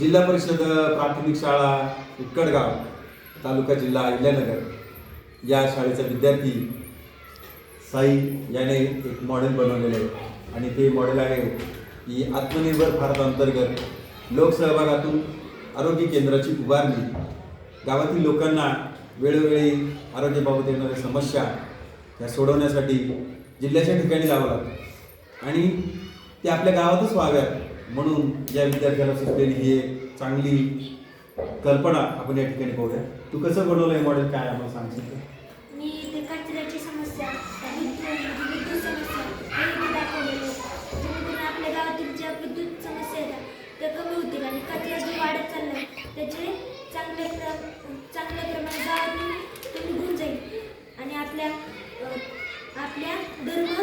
जिल्हा परिषद प्राथमिक शाळा उक्कडगाव तालुका जिल्हा अहिल्यानगर या शाळेचा विद्यार्थी साई याने एक मॉडेल बनवलेलं आहे. आणि ते मॉडेल आहे की आत्मनिर्भर भारत अंतर्गत लोकसहभागातून आरोग्य केंद्राची उभारणी. गावातील लोकांना वेळोवेळी आरोग्याबाबत येणाऱ्या समस्या त्या सोडवण्यासाठी जिल्ह्याच्या ठिकाणी जावं लागतं. आणि ते आपल्या गावातच व्हाव्यात. म्हणून या विद्यार्थ्याला सुचलेली ही एक चांगली कल्पना आपण या ठिकाणी बघूया. तू कसं बनवलं हे मॉडेल काय आम्हाला सांगशील मी ते कचऱ्याची समस्या समस्या आपल्या गावातील ज्या विद्युत समस्या आहेत त्या कमी होतील आणि कचरा जो वाढत चालला त्याचे चांगल्या प्र चांगल्या प्रमाणात गावातून कमी जाईल. आणि आपल्या आपल्या धर्म